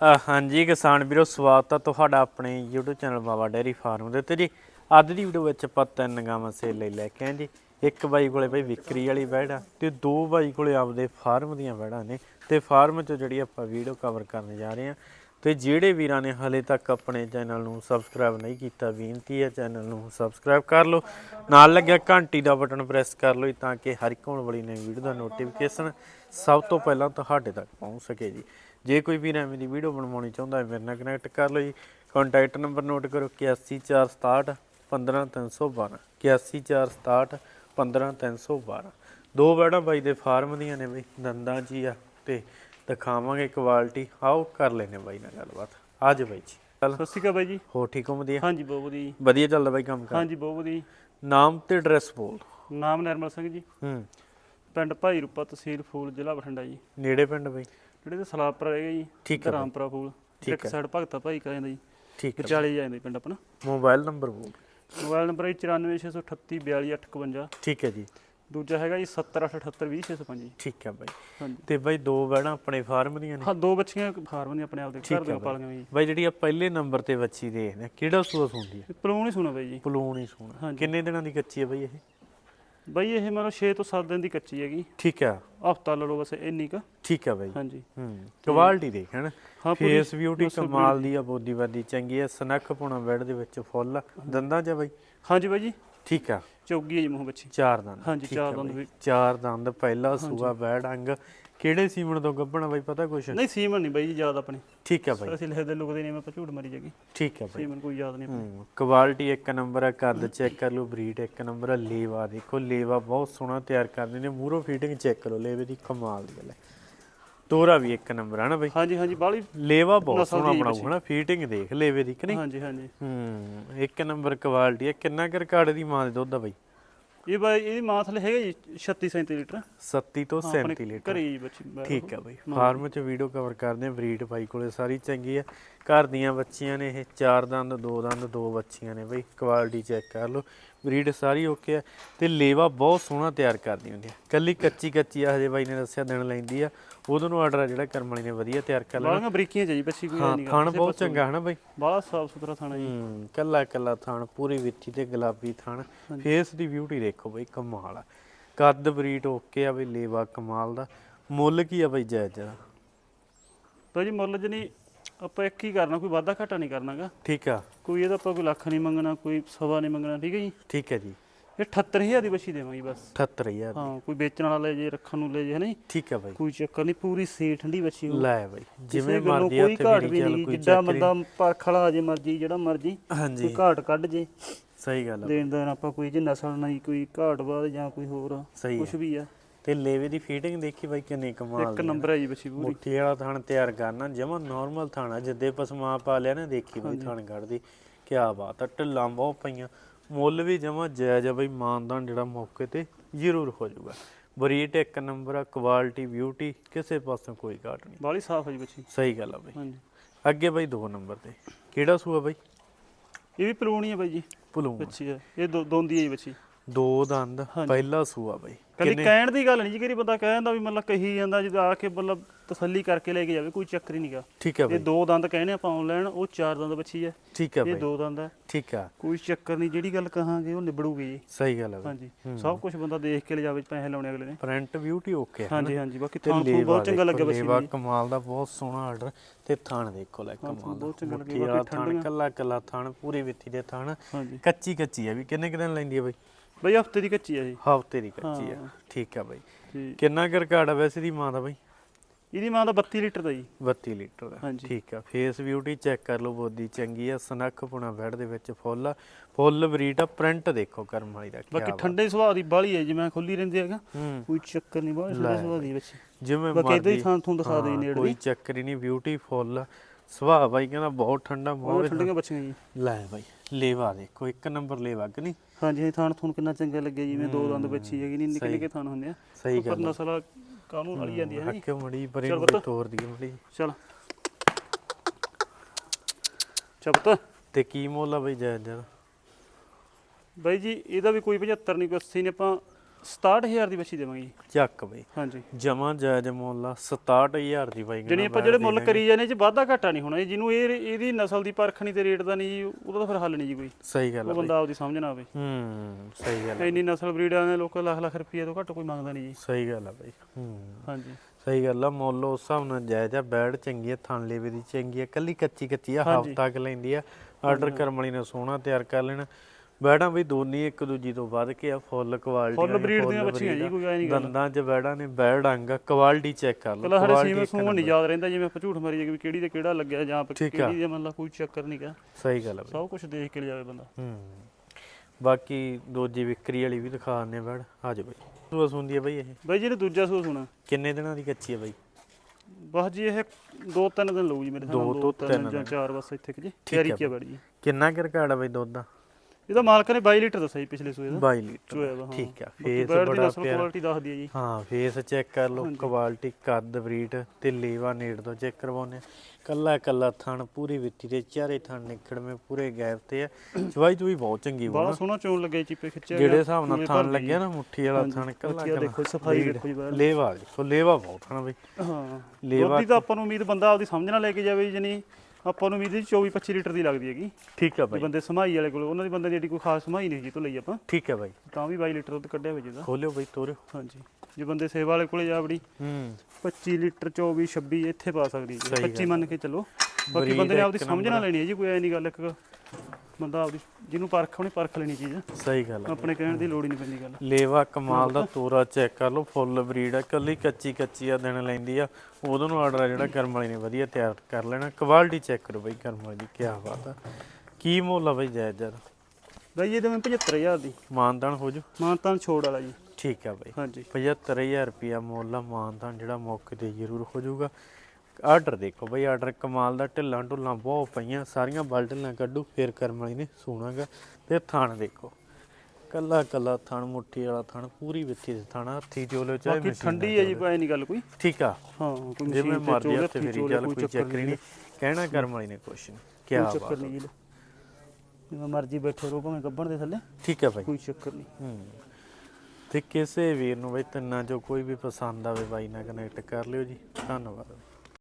ਅ, ਹਾਂਜੀ ਕਿਸਾਨ ਵੀਰੋ ਸਵਾਗਤ ਆ ਤੁਹਾਡਾ ਆਪਣੇ YouTube channel Baba dairy farm ਦੇ ਉੱਤੇ ਜੀ। ਅੱਜ ਦੀ ਵੀਡੀਓ ਵਿੱਚ ਆਪਾਂ ਤਿੰਨ ਗਾਵਾਂ ਸੇਲ ਲਈ ਲੈ ਕੇ ਆਏ ਜੀ। ਇੱਕ ਬਾਈ ਕੋਲੇ ਬਈ ਵਿਕਰੀ ਵਾਲੀ ਬੈੜ ਆ ਤੇ ਦੋ ਬਾਈ ਕੋਲੇ ਆਪਦੇ ਫਾਰਮ ਦੀਆਂ ਬੈੜਾਂ ਨੇ ਤੇ ਫਾਰਮ 'ਚ ਜਿਹੜੀ ਆਪਾਂ ਵੀਡੀਓ ਕਵਰ ਕਰਨ ਜਾ ਰਹੇ ਹਾਂ। ਤੇ ਜਿਹੜੇ ਵੀਰਾਂ ਨੇ ਹਲੇ ਤੱਕ ਆਪਣੇ ਚੈਨਲ ਨੂੰ ਸਬਸਕ੍ਰਾਈਬ ਨਹੀਂ ਕੀਤਾ ਬੇਨਤੀ ਹੈ ਚੈਨਲ ਨੂੰ ਸਬਸਕ੍ਰਾਈਬ ਕਰ ਲਓ। ਨਾਲ ਲੱਗਿਆ ਘੰਟੀ ਦਾ ਬਟਨ ਪ੍ਰੈਸ ਕਰ ਲਓ ਜੀ ਤਾਂ ਕਿ ਹਰ ਇੱਕ ਆਉਣ ਵਾਲੀ ਨਵੀਂ ਵੀਡੀਓ ਦਾ ਨੋਟੀਫਿਕੇਸ਼ਨ ਸਭ ਤੋਂ ਪਹਿਲਾਂ ਤੁਹਾਡੇ ਤੱਕ ਪਹੁੰਚ ਸਕੇ ਜੀ। ਜੇ ਕੋਈ ਵੀਰ ਐਵੇਂ ਦੀ ਵੀਡੀਓ ਬਣਵਾਉਣੀ ਚਾਹੁੰਦਾ ਹੈ ਮੇਰੇ ਨਾਲ ਕਨੈਕਟ ਕਰ ਲਓ ਜੀ। ਕੰਟੈਕਟ ਨੰਬਰ ਨੋਟ ਕਰੋ 814661 15312 814661 15312 ਦੋ ਬੈੜਾਂ ਬਾਈ ਦੇ ਫਾਰਮ ਦੀਆਂ ਨੇ ਬਈ ਦੰਦਾਂ ਹੀ ਆ ਤੇ ਦਿਖਾਵਾਂਗੇ ਕੁਆਲਿਟੀ ਆਓ ਕਰ ਲੈਨੇ ਬਾਈ ਨਾਲ ਗੱਲਬਾਤ। ਅੱਜ ਬਾਈ ਜੀ। ਚੱਲ। ਸਤਿ ਸ਼੍ਰੀ ਅਕਾਲ ਬਾਈ ਜੀ। ਹੋ ਠੀਕ ਹੋ ਵਧੀਆ? ਹਾਂਜੀ ਬਹੁਤ ਵਧੀਆ ਜੀ। ਵਧੀਆ ਚੱਲਦਾ ਬਾਈ ਕੰਮ ਕਰ। ਹਾਂਜੀ ਬਹੁਤ ਵਧੀਆ ਜੀ। ਨਾਮ ਤੇ ਐਡਰੈਸ ਬੋਲ। ਨਾਮ ਨਿਰਮਲ ਸਿੰਘ ਜੀ। ਹੂੰ। ਪਿੰਡ ਭਾਈ ਰੂਪਾ ਤਹਿਸੀਲ ਫੂਲ ਜ਼ਿਲ੍ਹਾ ਬਠਿੰਡਾ ਜੀ। ਨੇੜੇ ਪਿੰਡ ਬਾਈ? ਜਿਹੜੇ ਤੇ ਸਲਾਪਰ ਹੈਗਾ ਜੀ ਠੀਕ ਹੈ ਬਾਈ। ਰਾਮਪੁਰਾ ਫੂਲ ਠੀਕ ਇੱਕ ਹੈ। ਸਾਈਡ ਭਗਤਾ ਭਾਈ ਕਾ ਜਾਂਦਾ ਜੀ ਠੀਕ ਹੈ ਵਿਚਾਲੇ ਜਾਂਦਾ ਜੀ ਪਿੰਡ ਆਪਣਾ। ਮੋਬਾਈਲ ਨੰਬਰ ਬੋਲ। ਮੋਬਾਈਲ ਨੰਬਰ ਹੈ 94638 42851 ਠੀਕ ਹੈ ਜੀ। ਦੂਜਾ ਹੈਗਾ ਜੀ 70878 ਜੀ। ਠੀਕ ਹੈ ਬਾਈ। ਹਾਂਜੀ। ਤੇ ਬਾਈ ਦੋ ਬੈੜਾਂ ਆਪਣੇ ਫਾਰਮ ਦੀਆਂ ਨੇ। ਹਾਂ ਦੋ ਬੱਚੀਆਂ ਫਾਰਮ ਦੀਆਂ ਆਪਣੇ ਆਪ ਦੇ ਠੀਕ ਘਰ ਦੇ ਬਾਈ। ਪਾਲੀਆਂ ਜੀ। ਬਾਈ ਜਿਹੜੀ ਆ ਪਹਿਲੇ ਨੰਬਰ ਤੇ ਬੱਚੀ ਦੇਖਦੇ ਆ ਕਿਹੜਾ ਸੂਆ ਸੁਣਦੀ ਹੈ ਪਲੂਣ ਹੀ ਸੁਣਾ ਬਾਈ ਜੀ। ਪਲੂਣ ਹੀ ਸੋਹਣਾ ਹਾਂਜੀ। ਕਿੰਨੇ ਦਿਨਾਂ ਦੀ ਕੱਚੀ ਹੈ ਬਾਈ ਇਹ? ਬਾਈ ਇਹ ਮਤਲਬ 6 ਤੋਂ 7 ਦਿਨ ਦੀ ਕੱਚੀ ਹੈਗੀ। ਠੀਕ ਹੈ ਹਫਤਾ ਲੈ ਲਓ ਬਸ ਇੰਨੀ ਕ। ਠੀਕ ਹੈ ਬਾਈ। ਹਾਂਜੀ। ਹੂੰ ਕੁਆਲਿਟੀ ਦੇਖ ਹਨ ਫੇਸ ਬਿਊਟੀ ਕਮਾਲ ਦੀ ਆ ਬੋਦੀ ਬਾਦੀ ਚੰਗੀ ਆ ਸਨੱਖ ਪੁਣਾ ਬੈਡ ਦੇ ਵਿੱਚ ਫੁੱਲ ਆ। ਦੰਦਾਂ 'ਚ ਆ ਬਾਈ? ਹਾਂਜੀ ਬਾਈ ਜੀ। ਠੀਕ ਆ। ਚੌਗੀ ਹੈ ਜੀ ਮੂੰਹ ਬੱਚੀ ਚਾਰ ਦੰਦ। ਹਾਂਜੀ, ਚਾਰ ਆ ਦੰਦ। ਚਾਰ ਦੰਦ ਪਹਿਲਾ ਸੂਆ ਬੈਡ ਅੰਗ। ਕਿਹੜੇ ਸੀਮਣ ਤੋਂ ਗੱਭਣਾ ਬਾਈ ਪਤਾ ਕੁਛ? ਨਹੀਂ ਸੀਮਨ ਨਹੀਂ ਬਾਈ ਜੀ ਯਾਦ ਆਪਣੇ। ਠੀਕ ਆ ਬਾਈ। ਅਸੀਂ ਲਿਖਦੇ ਲੁਕਦੇ ਨਹੀਂ ਮੈਂ ਝੂਠ ਮਾਰੀ ਜਾਗੀ। ਠੀਕ ਆ ਬਾਈ। ਸੀਮਨ ਕੋਈ ਯਾਦ ਨਹੀਂ ਆਪਣੇ। ਹੂੰ ਕੁਆਲਿਟੀ ਇੱਕ ਨੰਬਰ ਆ ਕੱਦ ਚੈੱਕ ਕਰ ਲਓ ਬਰੀਡ ਇੱਕ ਨੰਬਰ ਆ ਲੇਵਾ ਦੇਖੋ ਲੇਵਾ ਬਹੁਤ ਸੋਹਣਾ ਤਿਆਰ ਕਰਦੇ ਨੇ ਮੂਰੋ ਫੀਟਿੰਗ ਚੈੱਕ ਕਰੋ ਲੇਵੇ ਦੀ ਕਮਾਲ ਦੀ ਗੱਲ ਹੈ। ਤੋਰਾ ਵੀ ਇੱਕ ਨੰਬਰ ਆ ਨਾ ਬਾਈ? ਹਾਂਜੀ ਹਾਂਜੀ ਬਾਲੀ ਲੇਵਾ ਬਹੁਤ ਸੋਹਣਾ ਬਣਾਉ ਹਨਾ ਫੀਟਿੰਗ ਦੇਖ ਲੇਵੇ ਦੀ ਕਿ ਨਹੀਂ? ਹਾਂਜੀ ਹਾਂਜੀ। ਹੂੰ ਇੱਕ ਨੰਬਰ ਕੁਆਲਿਟੀ ਹੈ ਕਿੰਨਾ ਕੁ ਰਿਕਾਰਡ ਦੀ ਮਾਂ ਦੇ ਦੁੱਧ ਆ ਬਾਈ? ਇਹ ਬਾਈ ਇਹਦੀ ਮਾਂ ਥਲੇ ਹੈਗਾ ਜੀ 36 37 ਲੀਟਰ। 37 ਤੋਂ ਹਾਂ, ਆਪਣੇ 37 ਲੀਟਰ। ਘਰੇ ਹੀ ਬੱਚੀ ਠੀਕ ਆ ਬਾਈ। ਫਾਰਮ 'ਚ ਵੀਡੀਓ ਕਵਰ ਕਰਦੇ ਆ ਬਰੀਡ ਬਾਈ ਕੋਲੇ ਸਾਰੀ ਚੰਗੀ ਆ। ਘਰ ਦੀਆਂ ਬੱਚੀਆਂ ਨੇ ਇਹ ਚਾਰ ਦੰਦ ਦੋ ਦੰਦ ਦੋ ਬੱਚੀਆਂ ਨੇ। ਬਾਈ ਕੁਆਲਿਟੀ ਚੈੱਕ ਕਰ ਲਓ। ਬਰੀਡ ਸਾਰੀ ਓਕੇ ਆ ਤੇ ਲੇਵਾ ਬਹੁਤ ਸੋਹਣਾ ਤਿਆਰ ਕਰਦੀ ਹੁੰਦੀ ਆ। ਕੱਲੀ ਕੱਚੀ ਕੱਚੀ ਆ ਹਜੇ ਬਾਈ ਨੇ ਦੱਸਿਆ ਦਿਨ ਲੈਂਦੀ ਆ। ਉਦੋਂ ਨੂੰ ਆਰਡਰ ਆ ਜਿਹੜਾ ਕਰਮ ਵਾਲੀ ਨੇ ਵਧੀਆ ਤਿਆਰ ਕਰ ਲੈਣਾ। ਬਰੀਕੀਆਂ ਚ ਜੀ ਬੱਚੀ ਕੋਈ ਹਾਂ ਨਹੀਂ ਖਾਣ ਬਹੁਤ ਚੰਗਾ ਹਨਾ ਬਾਈ? ਬਾਲਾ ਸਾਫ਼ ਸੁਥਰਾ ਥਾਣਾ ਜੀ। ਹੂੰ ਕੱਲਾ ਕੱਲਾ ਥਣ ਪੂਰੀ ਵਿੱਚੀ ਤੇ ਗੁਲਾਬੀ ਥਣ। ਫੇਸ ਦੀ ਬਿਊਟੀ ਦੇਖੋ ਬਈ ਕਮਾਲ ਆ। ਕੱਦ ਬਰੀਡ ਓਕੇ ਆ ਬਈ ਲੇਵਾ ਕਮਾਲ ਦਾ। ਮੁੱਲ ਕੀ ਆ ਬਈ ਜਾਇਜ਼ ਜਰਾ। ਤਾਂ ਜੀ ਮੁੱਲ ਜਨੀ ਆਪਾਂ ਇੱਕ ਹੀ ਕਰਨਾ ਕੋਈ ਵਾਧਾ ਘਾਟਾ ਨਹੀਂ ਕਰਨਾਗਾ। ਠੀਕ ਆ। ਕੋਈ ਇਹਦਾ ਆਪਾਂ ਕੋਈ ਲੱਖ ਨਹੀਂ ਮੰਗਣਾ ਕੋਈ ਸਵਾ ਨਹੀਂ ਮੰਗਣਾ ਠੀਕ ਹੈ ਜੀ? ਠੀਕ ਹੈ ਜੀ। ਇਹ 78000 ਦੀ ਬੱਚੀ ਦੇਵਾਂਗੇ ਬਸ। 78000 ਹਾਂ ਕੋਈ ਵੇਚਣ ਵਾਲਾ ਲੈ ਜੇ ਰੱਖਣ ਨੂੰ ਲੈ ਜੇ ਹਨਾ ਠੀਕ ਹੈ ਬਾਈ। ਕੋਈ ਚੱਕਰ ਨਹੀਂ ਪੂਰੀ ਸੀ ਠੰਡੀ ਬੱਚੀ ਹੋਊ। ਲੈ ਬਾਈ ਜਿਵੇਂ ਮਰਜ਼ੀ ਮਰਜ਼ੀ ਕੋਈ ਘਾਟ ਵੀ ਨਹੀਂ ਚੱਕਰ ਬੰਦਾ ਪਰਖਲਾ ਜੇ ਮਰਜ਼ੀ ਜਿਹੜਾ ਮਰਜ਼ੀ ਕੋਈ ਘਾਟ ਕੱਢ ਜੇ। ਸਹੀ ਗੱਲ ਆ। ਦੇਣ ਦਾ ਆਪਾਂ ਕੋਈ ਜੇ ਨਸਲ ਨਹੀਂ ਕੋਈ ਘਾਟ ਬਾਦ ਜਾਂ ਕੋਈ ਹੋਰ ਕੁਝ ਆ। ਵੀ ਆ। ਤੇ ਲੇਵੇ ਦੀ ਫੀਟਿੰਗ ਦੇਖੀ ਬਾਈ ਕਿੰਨੀ ਕਮਾਲ ਇੱਕ। ਨੰਬਰ ਹੈ ਜੀ ਬੱਚੀ ਪੂਰੀ। ਮੁੱਠੀ ਵਾਲਾ ਥਣ ਤਿਆਰ ਕਰਨਾ ਜਮਾ ਨਾਰਮਲ ਥਾਣਾ ਜਿੱਦੇ ਪਸਮਾ ਪਾ ਲਿਆ ਨਾ ਦੇਖੀ ਬਾਈ ਥਣ ਕੱਢਦੀ। ਕੀ ਬਾਤ ਆ ਢਿੱਲਾਂ ਬਹੁਤ ਪਈਆਂ। ਮੁੱਲ ਵੀ ਜਮਾ ਜਾਇਜ਼ ਆ ਬਾਈ ਮਾਨਦਾਨ ਜਿਹੜਾ ਮੌਕੇ ਤੇ ਜ਼ਰੂਰ ਹੋ ਜਾਊਗਾ। ਬਰੀਟ ਇੱਕ ਨੰਬਰ ਆ ਕੁਆਲਿਟੀ ਬਿਊਟੀ ਕਿਸੇ ਪਾਸੋਂ ਕੋਈ ਘਾਟ ਨਹੀਂ। ਬਾਲੀ ਸਾਫ਼ ਹੈ ਜੀ ਬੱਚੀ। ਸਹੀ ਗੱਲ ਆ ਬਾਈ। ਹਾਂਜੀ। ਅੱਗੇ ਬਾਈ ਦੋ ਨੰਬਰ ਤੇ। ਕਿਹੜਾ ਸੂਆ ਬਾਈ? ਇਹ ਵੀ ਪਲੂਣੀ ਹੈ ਬਾਈ ਜੀ। ਭਲੂਣ ਬੱਚੀ ਹੈ ਇਹ ਦੋ ਦੋਂਦੀ ਹੈ ਜੀ ਬੱਚੀ। ਦੋ ਦੰਦ ਪਹਿਲਾ ਸੂਆ ਬਾਈ। ਕਦੀ ਕਹਿਣ ਦੀ ਗੱਲ ਨਹੀਂ ਜੀ ਕਿਹੜੀ ਬੰਦਾ ਕਹਿ ਜਾਂਦਾ ਵੀ ਮਤਲਬ ਕਹੀ ਜਾਂਦਾ ਜਦੋਂ ਆ ਕੇ ਮਤਲਬ ਤਸੱਲੀ ਕਰਕੇ ਲੈ ਕੇ ਜਾਵੇ ਕੋਈ ਚੱਕਰ ਹੀ ਨਹੀਂਗਾ ਠੀਕ ਹੈ ਇਹ ਬਾਈ। ਦੋ ਦੰਦ ਕਹਿੰਦੇ ਆਪਾਂ ਆਨਲਾਈਨ ਉਹ ਚਾਰ ਦੰਦ ਬੱਚੀ ਹੈ ਠੀਕ ਹੈ ਇਹ ਬਾਈ। ਦੋ ਦੰਦ ਹੈ ਠੀਕ ਆ। ਕੋਈ ਚੱਕਰ ਨਹੀਂ ਜਿਹੜੀ ਗੱਲ ਕਹਾਂਗੇ ਉਹ ਨਿਬੜੂਗੀ ਜੀ। ਸਹੀ ਗੱਲ ਆ ਬਾਈ। ਹਾਂਜੀ। ਸਭ ਕੁਝ ਬੰਦਾ ਦੇਖ ਕੇ ਲਿਜਾਵੇ ਪੈਸੇ ਲਾਉਣੇ ਅਗਲੇ ਨੇ। ਪ੍ਰਿੰਟ ਬਿਊਟੀ ਓਕੇ ਹਾਂਜੀ ਹਾਂਜੀ। ਬਾਕੀ ਤੇ ਥਾਂ ਲੇਵਾ ਬਹੁਤ ਚੰਗਾ ਲੱਗਿਆ ਬੱਚੀ ਲੇਵਾ ਕਮਾਲ ਦਾ ਬਹੁਤ ਸੋਹਣਾ ਆਰਡਰ ਤੇ ਥਣ ਦੇਖੋ ਲੈ ਕਮਾਲ ਬਹੁਤ ਚੰਗਾ ਲੱਗਿਆ, ਬਾਕੀ ਥਣ। ਕੱਲਾ ਕੱਲਾ ਥਣ ਪੂਰੀ ਵਿੱਥੀ ਦੇ ਥਣ। ਕੱਚੀ ਕੱਚੀ ਆ ਵੀ ਕਿੰਨੇ ਕੁ ਦਿਨ ਲੈਂਦੀ ਆ ਬਾਈ? ਬਈ ਹਫ਼ਤੇ ਦੀ ਕੱਚੀ ਹੈ ਜੀ ਹਫ਼ਤੇ ਦੀ ਕੱਚੀ ਆ। ਠੀਕ ਆ ਬਾਈ। ਕਿੰਨਾ ਕੁ ਰਿਕਾਰਡ ਆ ਵੈਸੇ ਦੀ ਮਾਂ ਦਾ ਬਾਈ? ਇਹਦੀ ਮਾਂ ਦਾ 32 ਲੀਟਰ ਦਾ ਜੀ। 32 ਲੀਟਰ ਦਾ। ਠੀਕ ਆ। ਫੇਸ ਬਿਊਟੀ ਚੈੱਕ ਕਰ ਲਓ ਬੋਦੀ ਚੰਗੀ ਆ ਸਨੱਖ ਪੁਣਾ ਬੈਡ ਦੇ ਵਿੱਚ ਫੁੱਲ ਆ। ਫੁੱਲ ਬਰੀਟ ਆ ਪ੍ਰਿੰਟ ਦੇਖੋ ਕਰਮ ਵਾਲੀ ਦਾ ਬਾਕੀ ਠੰਡੇ ਸੁਭਾਅ ਦੀ ਬਾਲੀ ਹੈ ਜਿਵੇਂ ਖੁੱਲੀ ਰਹਿੰਦੀ ਹੈਗਾ। ਕੋਈ ਚੱਕਰ ਨਹੀਂ ਠੰਡੇ ਸੁਭਾਅ ਦੀ ਬੱਚੀ ਜਿਵੇਂ ਬਾਕੀ ਇਦਾਂ ਹੀ ਥਾਂ ਥੂੰ ਦਿਖਾ ਦੇ ਨੇੜੇ ਕੋਈ ਚੱਕਰ ਹੀ ਨਹੀਂ ਬਿਊਟੀਫੁੱਲ ਆ। ਸੁਭਾਅ ਬਾਈ ਕਹਿੰਦਾ ਬਹੁਤ ਠੰਡਾ ਬਹੁਤ ਠੰਡੀਆਂ ਬੱਚੀਆਂ ਜੀ। ਲੈ ਬਾਈ ਲੇਵਾ ਦੇਖੋ ਇੱਕ ਨੰਬਰ ਲੇਵਾ ਕਿ ਨਹੀਂ? ਹਾਂਜੀ ਥਾਣ ਥੂਣ ਕਿੰਨਾ ਚੰਗਾ ਲੱਗਿਆ ਜਿਵੇਂ ਦੋ ਦੰਦ ਬੱਚੀ ਹੈਗੀ ਨਹੀਂ ਨਿੱਕੇ ਨਿੱਕੇ ਥਾਣ ਹੁੰਦੇ ਆ। ਸਹੀ ਪਰ ਗੱਲ ਨਸਲ ਵਾਲੀ ਜਾਂਦੀ ਹੈ ਹੱਕ ਮੜੀ ਪਰੇ ਚੱਲ ਨੂੰ ਪੁੱਤ। ਤੋਰ ਦੀ ਮੜੀ। ਚਲ। ਚਪਤ ਤੇ ਕੀ ਮੁੱਲ ਆ ਬਈ ਜਾਇਜ਼ ਜਰਾ ਬਾਈ ਜੀ ਇਹਦਾ ਵੀ ਕੋਈ 75 ਨਹੀਂ ਕੋਈ 80 ਨੇ ਆਪਾਂ 67000 ਦੀ ਬੱਚੀ ਦੇਵਾਂਗੇ ਜੀ। ਚੱਕ ਬਈ। ਹਾਂਜੀ। ਜਮਾ ਜਾਇਜ਼ ਮੁੱਲ ਆ 67000 ਦੀ ਬਾਈ ਜਿਹੜੀ ਆਪਾਂ ਜਿਹੜੇ ਮੁੱਲ ਕਰੀ ਜਾਂਦੇ ਚ ਵਾਧਾ ਘਾਟਾ ਨਹੀਂ ਹੋਣਾ ਜੀ। ਜਿਹਨੂੰ ਇਹ ਇਹਦੀ ਨਸਲ ਦੀ ਪਰਖ ਨਹੀਂ ਤੇ ਰੇਟ ਦਾ ਨਹੀਂ ਜੀ ਉਹਦਾ ਤਾਂ ਫਿਰ ਹੱਲ ਨਹੀਂ ਜੀ ਕੋਈ। ਸਹੀ ਗੱਲ ਉਹ ਬੰਦਾ ਆਪਦੀ ਸਮਝ ਨਾ ਆਵੇ। ਹੂੰ ਸਹੀ ਗੱਲ ਇੰਨੀ ਨਸਲ ਬਰੀਡਾਂ ਦੇ ਲੋਕ ਲੱਖ ਲੱਖ ਰੁਪਏ ਤੋਂ ਘੱਟ ਕੋਈ ਮੰਗਦਾ ਨਹੀਂ ਜੀ। ਸਹੀ ਗੱਲ ਆ ਬਾਈ। ਹੂੰ। ਹਾਂਜੀ। ਸਹੀ ਗੱਲ ਆ ਮੁੱਲ ਉਸ ਹਿਸਾਬ ਨਾਲ ਜਾਇਜ਼ ਆ ਬੈੜ ਚੰਗੀ ਆ ਥਣ ਲੇਵੇ ਦੀ ਚੰਗੀ ਆ ਕੱਲੀ ਕੱਚੀ ਕੱਚੀ ਆ ਹਫਤਾ ਕ ਲੈਂਦੀ ਆ। ਆਰਡਰ ਵਾਲੀ ਨੇ ਸੋਹਣਾ ਤਿਆਰ ਕਰ ਲੈਣਾ। ਬੈੜਾਂ ਵੀ ਦੋਨੀ ਇੱਕ ਦੂਜੀ ਤੋਂ ਵੱਧ ਕੇ ਆ ਫੁੱਲ ਕੁਆਲਿਟੀ ਫੁੱਲ ਬਰੀਡ ਦੀਆਂ ਬੱਚੀਆਂ ਜੀ ਕੋਈ ਐ ਨਹੀਂ ਗੱਲ। ਦੰਦਾਂ 'ਚ ਬੈੜਾਂ ਨੇ ਬੈੜ ਅੰਗ ਕਵਾਲਿਟੀ ਚੈੱਕ ਕਰ ਲਓ quality ਸੀਮੇ ਸੂਮਨ ਨਹੀਂ ਯਾਦ ਰਹਿੰਦਾ ਜਿਵੇਂ ਆਪਾਂ ਝੂਠ ਮਾਰੀ ਵੀ ਕਿਹੜੀ ਤੇ ਕਿਹੜਾ ਲੱਗਿਆ ਜਾਂ। ਕਿਹੜੀ ਦੇ ਮਤਲਬ ਕੋਈ ਚੱਕਰ ਨਹੀਂ ਗਾ। ਸਹੀ ਗੱਲ ਬਈ। ਸਭ ਕੁਝ ਦੇਖ ਕੇ ਲਿਜਾਵੇ ਬੰਦਾ। ਹੂੰ। ਬਾਕੀ ਦੂਜੀ ਵਿਕਰੀ ਵਾਲੀ ਵੀ ਦਿਖਾ ਦਿੰਦੇ ਆ ਬੈੜ ਆ ਜਾ ਬਈ। ਸੂਸ ਹੁੰਦੀ ਆ ਬਈ ਇਹ। ਬਾਈ ਜਿਹੜੇ ਦੂਜਾ ਸੂਸ ਹੋਣਾ ਕਿੰਨੇ ਦਿਨਾਂ ਦੀ ਕੱਚੀ ਆ ਬਈ? ਬਸ ਜੀ ਇਹ ਦੋ ਤਿੰਨ ਦਿਨ ਲਊ ਜੀ ਮੇਰੇ ਨਾਲ ਤੋਂ ਤਿੰਨ ਜਾਂ ਚਾਰ ਬਸ ਇੱਥੇ ਕਿ ਜੀ। ਤਿਆਰੀ ਕੀ ਬੜੀ ਜੀ? ਕਿੰਨਾ ਕੁ ਰਿਕਾਰਡ ਆ ਬਈ ਦੁੱਧ ਦਾ? ਇਹਦਾ ਮਾਲਕ ਨੇ 22 ਲੀਟਰ ਦੱਸਿਆ ਜੀ ਪਿਛਲੇ ਸੂਏ ਦਾ। 22 ਲੀਟਰ। ਚੋਇਆ ਦਾ ਹਾਂ। ਠੀਕ ਆ ਬਾਕੀ ਫੇਸ ਦੀ ਬੜਾ ਨਸਲ ਪਿਆਰਾ। ਕੁਆਲਿਟੀ ਦੱਸਦੀ ਹੈ ਜੀ। ਹਾਂ ਫੇਸ ਚੈੱਕ ਕਰ ਲਓ ਕੁਆਲਿਟੀ ਕੱਦ ਬਰੀਡ ਤੇ ਲੇਵਾ ਨੇੜ ਤੋਂ ਚੈੱਕ ਕਰਵਾਉਨੇ ਕੱਲਾ ਕੱਲਾ ਥਣ ਪੂਰੀ ਵਿੱਤੀ ਦੇ ਚਾਰੇ ਥਣ ਨਿਕੜਵੇਂ ਪੂਰੇ ਗੈਪ ਤੇ ਆ। ਚਵਾਈ ਚੂਈ ਬਹੁਤ ਚੰਗੀ ਬੜਾ ਹੋਣਾ ਸੋਹਣਾ ਚੋਣ ਲੱਗਿਆ ਜੀ ਚੀਪੇ ਖਿੱਚਿਆ ਜਿਹੜੇ ਹਿਸਾਬ ਨਾਲ ਥਣ ਲੱਗਿਆ ਨਾ ਮੁੱਠੀ ਵਾਲਾ ਥਣ ਕੱਲਾ ਕੱਲਾ ਦੇਖੋ ਸਫ਼ਾਈ ਦੇਖੋ ਜੀ ਬਾਹਰ। ਲੇਵਾ ਦੇਖੋ ਲੇਵਾ ਬਹੁਤ ਹਨਾ ਬਈ। ਹਾਂ ਲੇਵਾ ਦੁੱਧ ਦੀ ਤਾਂ ਆਪਾਂ ਨੂੰ ਉਮੀਦ ਬੰਦਾ ਆਪਦੀ ਸਮਝ ਨਾਲ ਲੈ ਕੇ ਜਾਵੇ ਜਣੀ। ਆਪਾਂ ਨੂੰ ਉਮੀਦ 24 25 ਲੀਟਰ ਦੀ ਲੱਗਦੀ ਹੈਗੀ। ਠੀਕ ਜੇ ਬਾਈ। ਬੰਦੇ ਸਮਾਈ ਵਾਲੇ ਕੋਲ ਉਹਨਾਂ ਦੀ ਬੰਦੇ ਦੀ ਏਡੀ ਕੋਈ ਖਾਸ ਸਮਾਈ ਨਹੀਂ ਜੀ ਤੋਂ ਲਈ ਆਪਾਂ। ਠੀਕ ਆ ਬਾਈ। ਤਾਂ ਵੀ 22 ਲੀਟਰ ਦੁੱਧ ਕੱਢਿਆ ਵੇ ਜਿਹਦਾ ਖੋਲਿਓ ਬਾਈ ਤੋਰਿਓ। ਹਾਂਜੀ। ਜੇ ਬੰਦੇ ਸੇਵਾ ਵਾਲੇ ਕੋਲੇ ਜਾ ਵੜੀ ਹੂੰ। 25 ਲੀਟਰ 24 26 ਇੱਥੇ ਪਾ ਸਕਦੀ ਹੈ। ਸਹੀ 25 ਮੰਨ ਕੇ ਚੱਲੋ। ਬਾਕੀ ਬੰਦੇ ਨੇ ਆਪਦੀ ਸਮਝ ਨਾਲ ਲੈਣੀ ਹੈ ਜੀ ਕੋਈ ਐ ਨਹੀਂ ਗੱਲ ਇੱਕ ਬੰਦਾ ਆਪਦੀ ਜਿਹਨੂੰ ਪਰਖ ਹੋਣੀ ਪਰਖ ਲੈਣੀ ਚੀਜ਼। ਸਹੀ ਗੱਲ ਆਪਣੇ ਕਹਿਣ ਦੀ ਲੋੜ ਹੀ ਨਹੀਂ ਪੈਂਦੀ ਗੱਲ। ਲੇਵਾ ਕਮਾਲ ਦਾ ਤੋਰਾ ਚੈੱਕ ਕਰ ਲਓ ਫੁੱਲ ਬਰੀਡ ਆ ਕੱਲੀ ਕੱਚੀ ਕੱਚੀ ਆ ਦਿਨ ਲੈਂਦੀ ਆ। ਉਦੋਂ ਨੂੰ ਆਰਡਰ ਆ ਜਿਹੜਾ ਕਰਮ ਵਾਲੀ ਨੇ ਵਧੀਆ ਤਿਆਰ ਕਰ ਲੈਣਾ। ਕੁਆਲਿਟੀ ਚੈੱਕ ਕਰੋ ਬਈ ਕਰਮ ਵਾਲੀ ਦੀ ਕੀ ਬਾਤ ਆ। ਕੀ ਮੁੱਲ ਆ ਬਈ ਜਾਇਜ਼ ਜਰ ਬਾਈ ਇਹਦੇ ਮੈਂ 75000 ਦੀ। ਮਾਨਦਾਨ ਹੋ ਜੂ? ਮਾਨਤਾਨ ਛੋੜ ਵਾਲਾ ਜੀ। ਠੀਕ ਆ ਬਈ। ਹਾਂਜੀ। 75000 ਰੁਪਿਆ ਮੁੱਲ ਆ ਮਾਨਦਾਨ ਜਿਹੜਾ ਮੌਕੇ ਤੇ ਜ਼ਰੂਰ ਹੋ ਜਾਊਗਾ ਆਰਡਰ ਦੇਖੋ ਬਈ ਆਰਡਰ ਕਮਾਲ ਦਾ ਢਿੱਲਾਂ ਢੁੱਲਾਂ ਬਹੁਤ ਪਈਆਂ ਸਾਰੀਆਂ ਬਲ ਢਿੱਲਾਂ ਕੱਢੂ ਫੇਰ ਕਰਮ ਵਾਲੀ ਨੇ ਸੋਣਾਗਾ। ਤੇ ਥਣ ਦੇਖੋ ਕੱਲਾ ਕੱਲਾ ਥਣ ਮੁੱਠੀ ਵਾਲਾ ਥਣ ਪੂਰੀ ਵਿੱਥੀ ਦੇ ਥਣ ਹੱਥੀ ਚੋਲੋ ਚਾਹੇ ਬਾਕੀ ਠੰਡੀ ਹੈ ਜੀ ਐ ਨਹੀਂ ਗੱਲ ਕੋਈ? ਠੀਕ ਆ। ਹਾਂ ਕੋਈ ਜਿਵੇਂ ਚੋਲੇ ਹੱਥ ਫੇਰੀ ਚੱਲ ਕੋਈ ਚੱਕਰ ਨਹੀਂ ਕਹਿਣਾ ਕਰਮ ਵਾਲੀ ਨੇ ਕੁਛ ਨਹੀਂ ਕੀ ਕੋਈ ਬਾਤ ਚੱਕਰ ਨਹੀਂ ਜੀ। ਜਿਵੇਂ ਮਰਜ਼ੀ ਬੈਠੇ ਰਹੋ ਭਾਵੇਂ ਗੱਬਣ ਦੇ ਥੱਲੇ। ਠੀਕ ਆ ਬਾਈ। ਕੋਈ ਚੱਕਰ ਨਹੀਂ ਹੂੰ। ਤੇ ਕਿਸੇ ਵੀਰ ਨੂੰ ਬਈ ਤਿੰਨਾਂ ਚੋਂ ਕੋਈ ਵੀ ਪਸੰਦ ਆਵੇ ਬਾਈ ਨਾਲ ਕਨੈਕਟ ਕਰ ਲਿਓ ਜੀ। ਧੰਨਵਾਦ।